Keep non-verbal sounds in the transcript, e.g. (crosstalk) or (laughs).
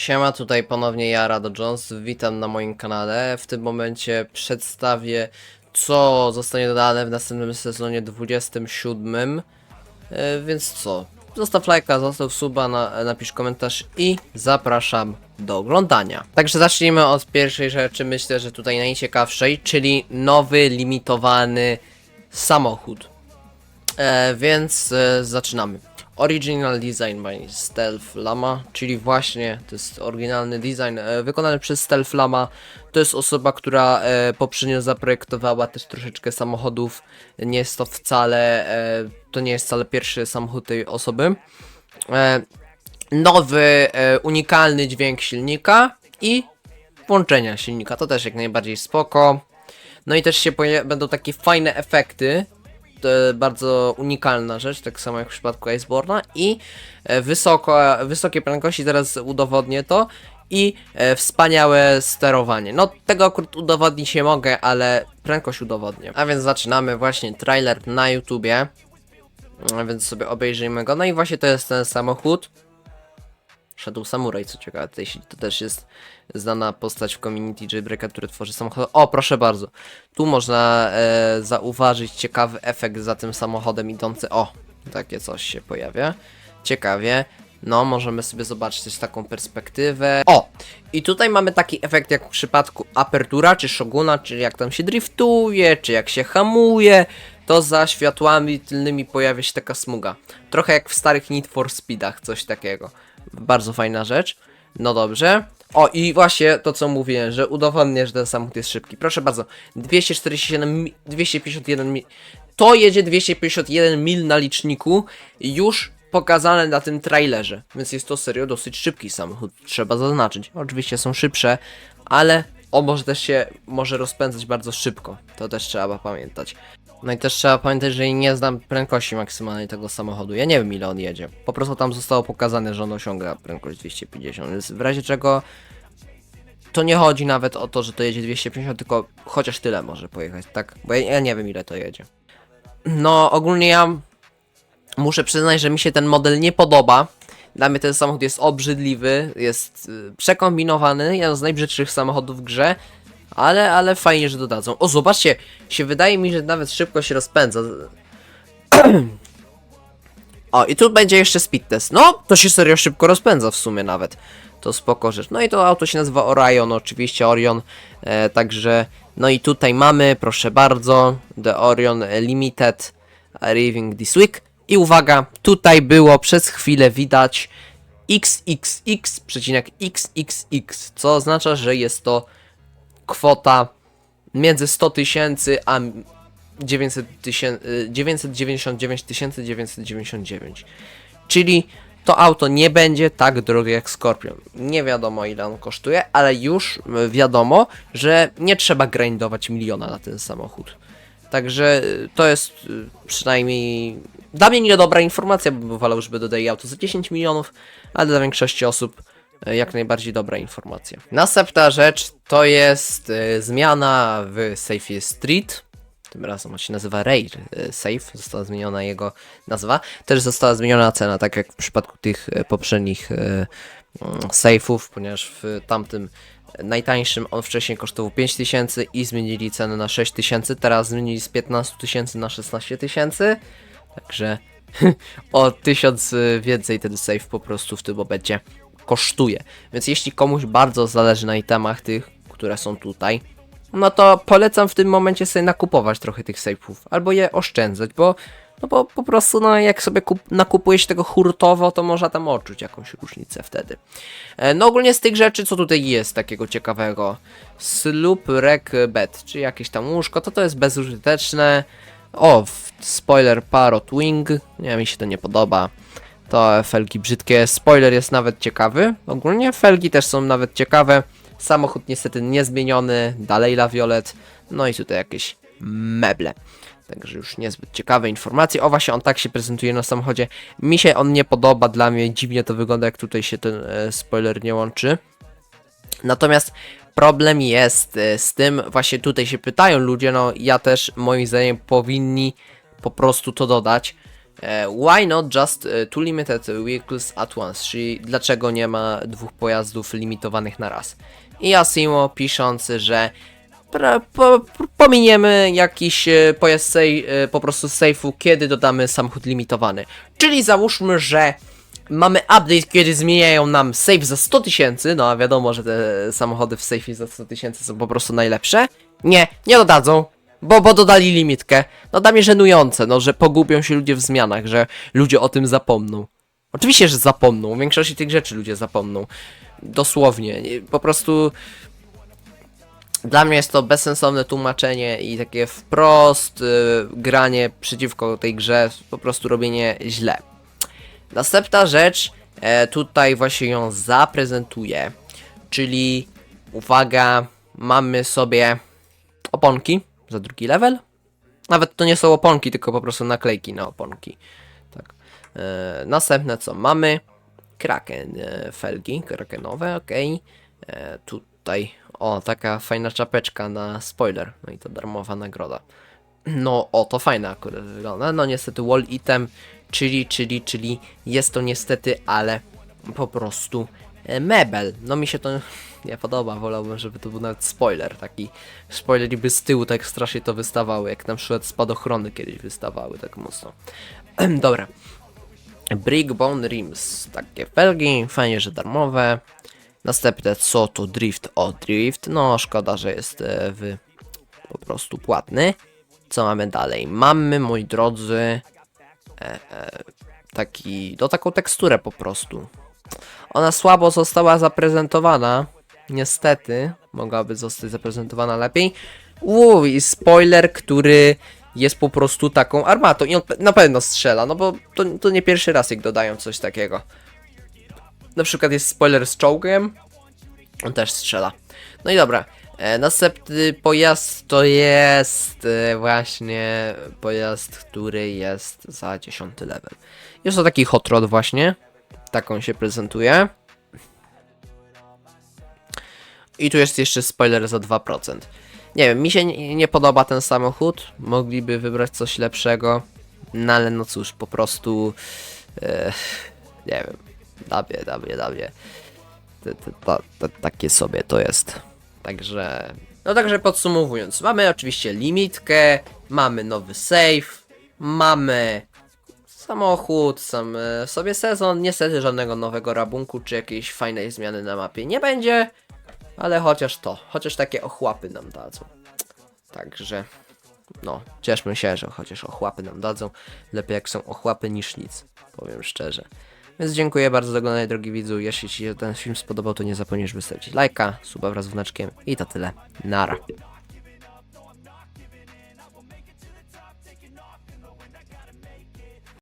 Siema, tutaj ponownie ja, Rado Jones, witam na moim kanale. W tym momencie przedstawię, co zostanie dodane w następnym sezonie 27. E, więc co? Zostaw lajka, zostaw suba, na, napisz komentarz i zapraszam do oglądania. Także zacznijmy od pierwszej rzeczy, myślę, że tutaj najciekawszej, czyli nowy, limitowany samochód. E, więc e, zaczynamy. Original Design by Stealth Lama, czyli właśnie to jest oryginalny design e, wykonany przez Stealth Lama. To jest osoba, która e, poprzednio zaprojektowała też troszeczkę samochodów. Nie jest to wcale, e, to nie jest wcale pierwszy samochód tej osoby. E, nowy, e, unikalny dźwięk silnika i włączenia silnika. To też jak najbardziej spoko. No i też się poja- będą takie fajne efekty. To bardzo unikalna rzecz, tak samo jak w przypadku Iceborna. I e, wysoko, wysokie prędkości, teraz udowodnię to. I e, wspaniałe sterowanie. No, tego akurat udowodnić nie mogę, ale prędkość udowodnię. A więc zaczynamy właśnie trailer na YouTubie. A więc sobie obejrzyjmy go. No i właśnie to jest ten samochód. Shadow Samurai, co ciekawe, się- to też jest znana postać w community Jailbreaka, który tworzy samochody. O, proszę bardzo. Tu można e, zauważyć ciekawy efekt za tym samochodem idący. O, takie coś się pojawia. Ciekawie. No, możemy sobie zobaczyć też taką perspektywę. O! I tutaj mamy taki efekt jak w przypadku Apertura czy Shoguna, czyli jak tam się driftuje, czy jak się hamuje, to za światłami tylnymi pojawia się taka smuga. Trochę jak w starych Need for Speedach, coś takiego. Bardzo fajna rzecz. No dobrze. O, i właśnie to co mówiłem, że udowodnię, że ten samochód jest szybki. Proszę bardzo, 247, mi- 251 mil. To jedzie 251 mil na liczniku, już pokazane na tym trailerze. Więc jest to serio dosyć szybki samochód, trzeba zaznaczyć. Oczywiście są szybsze, ale może też się może rozpędzać bardzo szybko. To też trzeba pamiętać. No i też trzeba pamiętać, że nie znam prędkości maksymalnej tego samochodu. Ja nie wiem ile on jedzie. Po prostu tam zostało pokazane, że on osiąga prędkość 250, więc w razie czego to nie chodzi nawet o to, że to jedzie 250, tylko chociaż tyle może pojechać, tak? Bo ja, ja nie wiem ile to jedzie. No ogólnie ja muszę przyznać, że mi się ten model nie podoba. Dla mnie ten samochód jest obrzydliwy, jest y, przekombinowany, jeden z najbrzydszych samochodów w grze, ale, ale fajnie, że dodadzą. O, zobaczcie, się wydaje mi, że nawet szybko się rozpędza. (clears throat) O, i tu będzie jeszcze speed test. No, to się serio szybko rozpędza w sumie nawet. To spoko rzecz. No i to auto się nazywa Orion, oczywiście Orion. E, także, no i tutaj mamy, proszę bardzo, The Orion Limited Arriving this week. I uwaga, tutaj było przez chwilę widać XXX, przecinek XXX, co oznacza, że jest to kwota między 100 tysięcy a 900 tysięcy, 999 999. Czyli to auto nie będzie tak drogie jak Scorpion. Nie wiadomo ile on kosztuje, ale już wiadomo, że nie trzeba grindować miliona na ten samochód. Także y, to jest y, przynajmniej dla mnie niedobra informacja, bo wolał, żeby dodali auto za 10 milionów, ale dla większości osób jak najbardziej dobra informacja. Następna rzecz to jest y, zmiana w Safe Street. Tym razem on się nazywa Raid y, Safe, została zmieniona jego nazwa. Też została zmieniona cena, tak jak w przypadku tych poprzednich y, safe'ów, ponieważ w tamtym najtańszym on wcześniej kosztował 5000 i zmienili cenę na 6000, teraz zmienili z 15 tysięcy na 16 tysięcy. Także (laughs) o 1000 y, więcej ten safe po prostu w tym momencie kosztuje. Więc jeśli komuś bardzo zależy na itemach tych, które są tutaj, no to polecam w tym momencie sobie nakupować trochę tych safe'ów, albo je oszczędzać, bo no bo po prostu no jak sobie kup, nakupuje się tego hurtowo, to można tam odczuć jakąś różnicę wtedy. E, No ogólnie z tych rzeczy, co tutaj jest takiego ciekawego, Sloop Wreck Bed, czy jakieś tam łóżko, to to jest bezużyteczne. O, spoiler Parrot Wing, nie, mi się to nie podoba. To felgi brzydkie, spoiler jest nawet ciekawy, ogólnie felgi też są nawet ciekawe. Samochód niestety niezmieniony, dalej La Violet, no i tutaj jakieś meble. Także już niezbyt ciekawe informacje. O właśnie, on tak się prezentuje na samochodzie. Mi się on nie podoba, dla mnie dziwnie to wygląda, jak tutaj się ten e, spoiler nie łączy. Natomiast problem jest e, z tym, właśnie tutaj się pytają ludzie, no ja też moim zdaniem powinni po prostu to dodać. E, Why not just e, two limited vehicles at once? Czyli dlaczego nie ma dwóch pojazdów limitowanych na raz? I Asimo piszący, że pra, po, po, pominiemy jakiś e, pojazd sej, po prostu z sejfu, kiedy dodamy samochód limitowany. Czyli załóżmy, że mamy update, kiedy zmieniają nam safe za 100 tysięcy, no a wiadomo, że te samochody w safe'ie za 100 tysięcy są po prostu najlepsze. Nie, nie dodadzą, bo, bo dodali limitkę. No dla mnie żenujące, no, że pogubią się ludzie w zmianach, że ludzie o tym zapomną. Oczywiście, że zapomną, w większości tych rzeczy ludzie zapomną. Dosłownie, nie- po prostu... Dla mnie jest to bezsensowne tłumaczenie i takie wprost y, granie przeciwko tej grze, po prostu robienie źle. Następna rzecz, e, tutaj właśnie ją zaprezentuję, czyli uwaga, mamy sobie oponki za drugi level. Nawet to nie są oponki, tylko po prostu naklejki na oponki. Tak. E, następne co mamy? Kraken, e, felgi krakenowe, ok. E, tutaj, o, taka fajna czapeczka na spoiler, no i to darmowa nagroda. No, o, to fajne akurat wygląda. No niestety wall item, czyli, czyli, czyli jest to niestety, ale po prostu mebel. No mi się to nie podoba, wolałbym, żeby to był nawet spoiler, taki spoiler by z tyłu tak strasznie to wystawały, jak na przykład spadochrony kiedyś wystawały tak mocno. Dobra. Brickbone Rims, takie felgi, fajnie, że darmowe. Następne co to Drift o Drift, no szkoda, że jest e, w po prostu płatny. Co mamy dalej? Mamy, moi drodzy, e, e, taki, no taką teksturę po prostu. Ona słabo została zaprezentowana, niestety, mogłaby zostać zaprezentowana lepiej. Uuu, i spoiler, który jest po prostu taką armatą i on na pewno strzela, no bo to, to nie pierwszy raz jak dodają coś takiego. Na przykład jest spoiler z czołgiem, on też strzela. No i dobra. E, następny pojazd to jest e, właśnie pojazd, który jest za 10 level. Jest to taki hot rod właśnie. Tak on się prezentuje. I tu jest jeszcze spoiler za 2%. Nie wiem, mi się nie, nie podoba ten samochód. Mogliby wybrać coś lepszego. No ale no cóż, po prostu. E, nie wiem. Dabie, dabie, dabie. Takie sobie to jest. Także. No także podsumowując, mamy oczywiście limitkę, mamy nowy save, mamy samochód, sam e, sobie sezon, niestety żadnego nowego rabunku czy jakiejś fajnej zmiany na mapie nie będzie, ale chociaż to, chociaż takie ochłapy nam dadzą. Także, no, cieszmy się, że chociaż ochłapy nam dadzą. Lepiej jak są ochłapy niż nic, powiem szczerze. Więc dziękuję bardzo za oglądanie, drogi widzu. Jeśli Ci się ten film spodobał, to nie zapomnisz wystawić lajka, suba wraz z znaczkiem i to tyle. Nara.